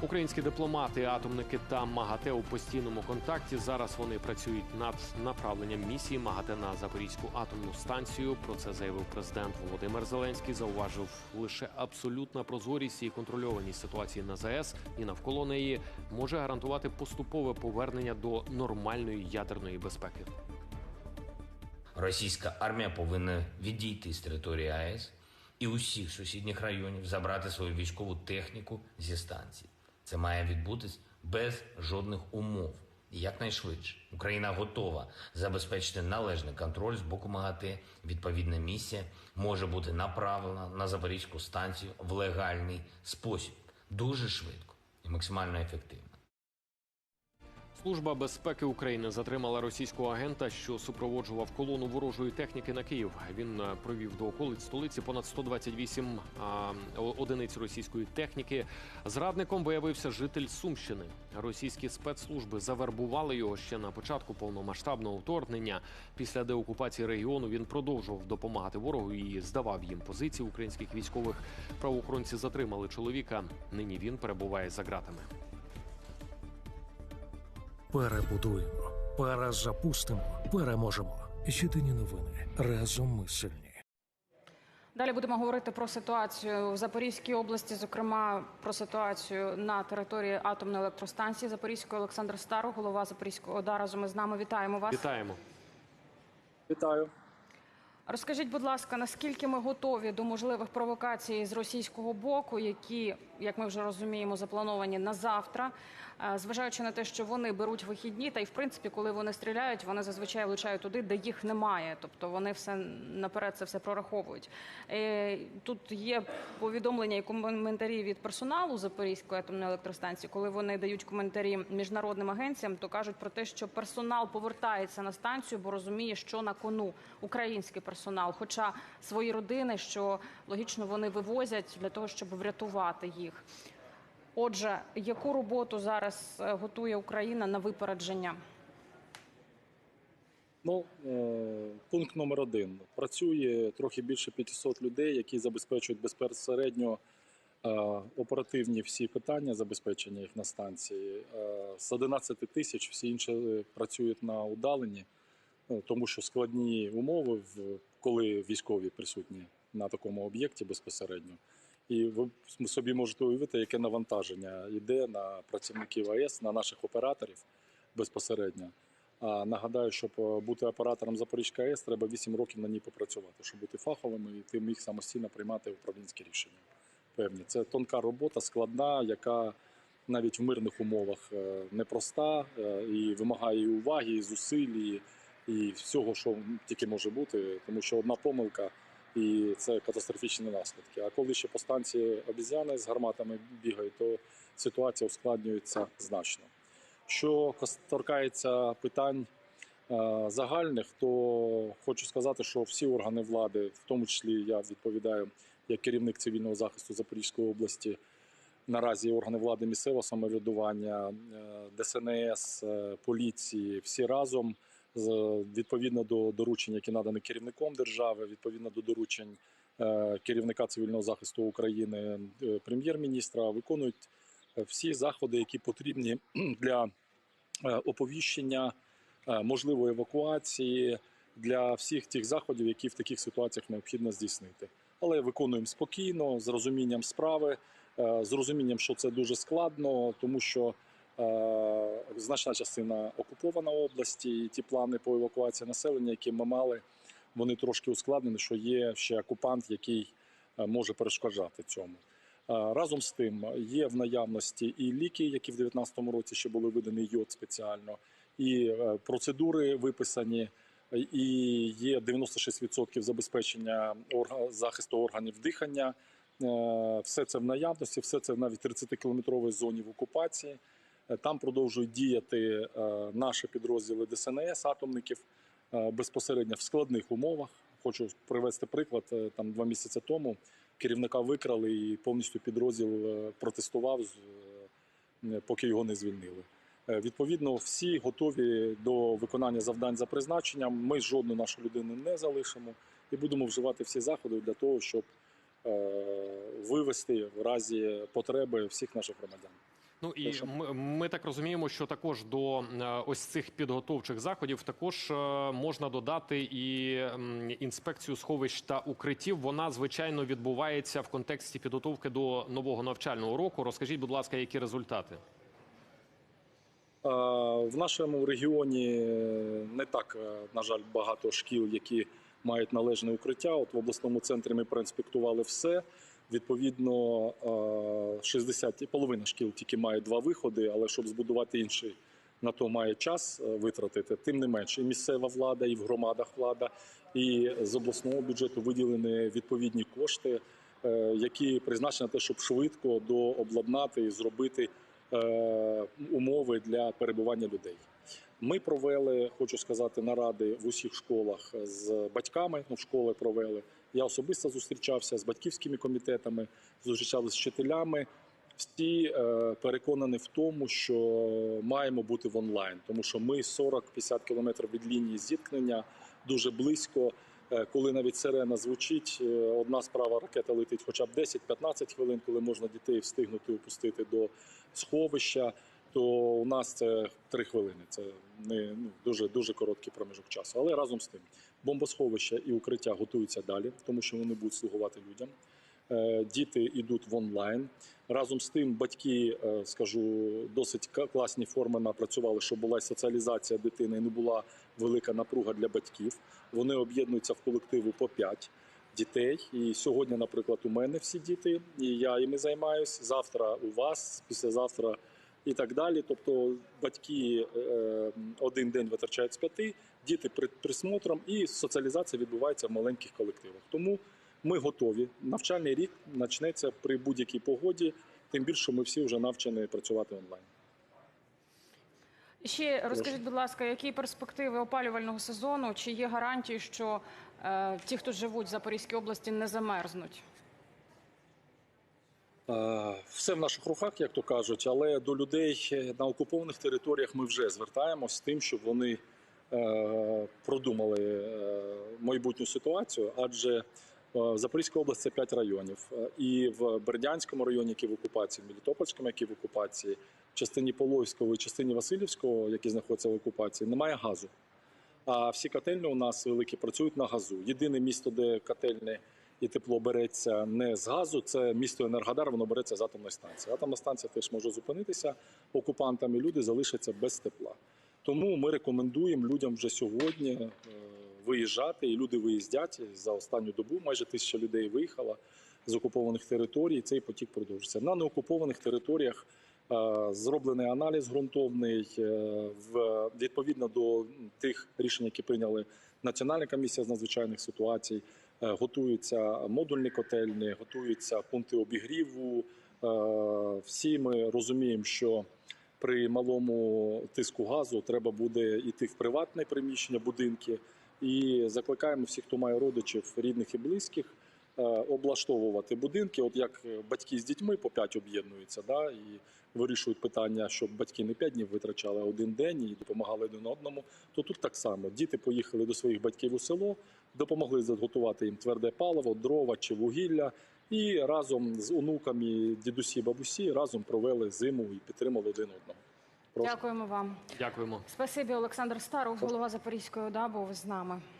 Українські дипломати, атомники та МАГАТЕ у постійному контакті. Зараз вони працюють над направленням місії МАГАТЕ на Запорізьку атомну станцію. Про це заявив президент Володимир Зеленський. Зауважив лише абсолютна прозорість і контрольованість ситуації на ЗАЕС і навколо неї може гарантувати поступове повернення до нормальної ядерної безпеки. Російська армія повинна відійти з території АЕС і усіх сусідніх районів забрати свою військову техніку зі станції. Це має відбутись без жодних умов. І якнайшвидше Україна готова забезпечити належний контроль з боку МАГАТЕ. Відповідна місія може бути направлена на Запорізьку станцію в легальний спосіб, дуже швидко і максимально ефективно. Служба безпеки України затримала російського агента, що супроводжував колону ворожої техніки на Київ. Він е, провів до околиць столиці понад 128 а, одиниць російської техніки. Зрадником виявився житель Сумщини. Російські спецслужби завербували його ще на початку повномасштабного вторгнення. Після деокупації регіону він продовжував допомагати ворогу і здавав їм позиції українських військових. Правоохоронці затримали чоловіка. Нині він перебуває за ґратами. Перебудуємо, перезапустимо, переможемо. Єдині новини разом ми сильні. Далі будемо говорити про ситуацію в Запорізькій області, зокрема про ситуацію на території атомної електростанції Запорізької. Олександр Старо, голова Запорізької ОДА, разом із нами. Вітаємо вас. Вітаємо. Вітаю. Розкажіть, будь ласка, наскільки ми готові до можливих провокацій з російського боку, які, як ми вже розуміємо, заплановані на завтра, Е, зважаючи на те, що вони беруть вихідні, та й в принципі, коли вони стріляють, вони зазвичай влучають туди, де їх немає. Тобто вони все наперед це все прораховують. Е, Тут є повідомлення і коментарі від персоналу Запорізької атомної електростанції, коли вони дають коментарі міжнародним агенціям, то кажуть про те, що персонал повертається на станцію, бо розуміє, що на кону український персонал, хоча свої родини, що логічно вони вивозять для того, щоб врятувати їх. Отже, яку роботу зараз е, готує Україна на випередження? Ну, е, пункт номер один. Працює трохи більше 500 людей, які забезпечують безпосередньо е, оперативні всі питання забезпечення їх на станції. З 11 тисяч всі інші працюють на удаленні, ну, тому що складні умови, коли військові присутні на такому об'єкті безпосередньо. І ви собі можете уявити, яке навантаження йде на працівників АЕС, на наших операторів безпосередньо. А нагадаю, щоб е, бути оператором Запорізька АЕС, треба 8 років на ній попрацювати, щоб бути фаховим і ти міг самостійно приймати управлінські рішення. Певні, це тонка робота, складна, яка навіть в мирних умовах е, непроста е, і вимагає уваги, і зусиль, і всього, що тільки може бути, тому що одна помилка. І це катастрофічні наслідки. А коли ще по станції обізяни з гарматами бігають, то ситуація ускладнюється значно. Що торкається питань е, загальних, то хочу сказати, що всі органи влади, в тому числі я відповідаю як керівник цивільного захисту Запорізької області, наразі органи влади місцевого самоврядування, е, ДСНС, е, поліції, всі разом відповідно до доручень, які надані керівником держави, відповідно до доручень е, керівника цивільного захисту України, е, прем'єр-міністра, виконують е, всі заходи, які потрібні для оповіщення, можливої евакуації для всіх тих заходів, які в таких ситуаціях необхідно здійснити. Але виконуємо спокійно, з розумінням справи, з розумінням, що це дуже складно, тому що значна частина окупована області, і ті плани по евакуації населення, які ми мали, вони трошки ускладнені, що є ще окупант, який е, може перешкоджати цьому. Е, Разом з тим є в наявності і ліки, які в 2019 році ще були видані йод спеціально, і е, процедури виписані, і є 96% забезпечення захисту органів дихання. Е, Все це в наявності, все це навіть 30-кілометровій зоні в окупації. Там продовжують діяти е, наші підрозділи ДСНС, атомників е, безпосередньо в складних умовах. Хочу привести приклад. Е, Там два місяці тому керівника викрали і повністю підрозділ протестував, поки його не звільнили. Відповідно, всі готові до виконання завдань за призначенням. Ми жодну нашу людину не залишимо і будемо вживати всі заходи для того, щоб вивести в разі потреби всіх наших громадян. Ну і ми, ми так розуміємо, що також до е, ось цих підготовчих заходів також е, можна додати і інспекцію сховищ та укриттів. Вона звичайно відбувається в контексті підготовки до нового навчального року. Розкажіть, будь ласка, які результати? Е, В нашому регіоні не так, на жаль, багато шкіл, які мають належне укриття. От в обласному центрі ми проінспектували все. Відповідно, е, 60, половина шкіл тільки має два виходи, але щоб збудувати інший, на то має час е, витратити. Тим не менше, і місцева влада, і в громадах влада, і з обласного бюджету виділені відповідні кошти, е, які призначені на те, щоб швидко дообладнати і зробити е, умови для перебування людей. Ми провели, хочу сказати, наради в усіх школах з батьками. Ну, школи провели. Я особисто зустрічався з батьківськими комітетами, зустрічалися з вчителями. Всі е, переконані в тому, що маємо бути в онлайн, тому що ми 40-50 кілометрів від лінії зіткнення дуже близько. Е, Коли навіть сирена звучить, е, одна справа ракета летить хоча б 10-15 хвилин, коли можна дітей встигнути опустити до сховища, то у нас це 3 хвилини. Це не ну, дуже дуже короткий проміжок часу. Але разом з тим, бомбосховища і укриття готуються далі, тому що вони будуть слугувати людям. Е, Діти йдуть в онлайн. Разом з тим, батьки, е, скажу, досить класні форми напрацювали, щоб була соціалізація дитини, і не була велика напруга для батьків. Вони об'єднуються в колективу по 5 дітей. І сьогодні, наприклад, у мене всі діти, і я іми займаюсь. Завтра у вас, післязавтра і так далі. Тобто батьки е, один день витрачають з п'яти, діти під присмотром, і соціалізація відбувається в маленьких колективах. Тому ми готові. Навчальний рік почнеться при будь-якій погоді. Тим більше ми всі вже навчені працювати онлайн. Ще розкажіть, будь ласка, які перспективи опалювального сезону? Чи є гарантії, що е, ті, хто живуть в Запорізькій області, не замерзнуть? Е, Все в наших руках, як то кажуть, але до людей на окупованих територіях ми вже звертаємось з тим, щоб вони е, продумали е, майбутню ситуацію, адже е, Запорізька область це 5 районів, Е, і в Бердянському районі, який в окупації, в Мелітопольському, який в окупації, в частині Полоївського і частині Васильівського, які знаходяться в окупації, немає газу. А всі котельні у нас великі працюють на газу. Єдине місто, де котельні і тепло береться не з газу, це місто Енергодар, воно береться з атомної станції. Атомна станція теж може зупинитися окупантами, люди залишаться без тепла. Тому ми рекомендуємо людям вже сьогодні е, виїжджати, і люди виїздять за останню добу. Майже тисяча людей виїхала з окупованих територій. і Цей потік продовжується. На неокупованих територіях е, зроблений аналіз ґрунтовний е, відповідно до тих рішень, які прийняли Національна комісія з надзвичайних ситуацій. Е, Готуються модульні котельні, готуються пункти обігріву. Е, Всі ми розуміємо, що при малому тиску газу треба буде йти в приватне приміщення, будинки. І закликаємо всіх, хто має родичів, рідних і близьких, облаштовувати будинки. От як батьки з дітьми по 5 об'єднуються, да, і вирішують питання, щоб батьки не 5 днів витрачали, а один день і допомагали один одному. То тут так само діти поїхали до своїх батьків у село, допомогли заготувати їм тверде паливо, дрова чи вугілля. І разом з онуками, дідусі, бабусі разом провели зиму і підтримали один одного. Прошу. Дякуємо вам. Дякуємо. Спасибі, Олександр Старов, голова Запорізької ОДА, був з нами.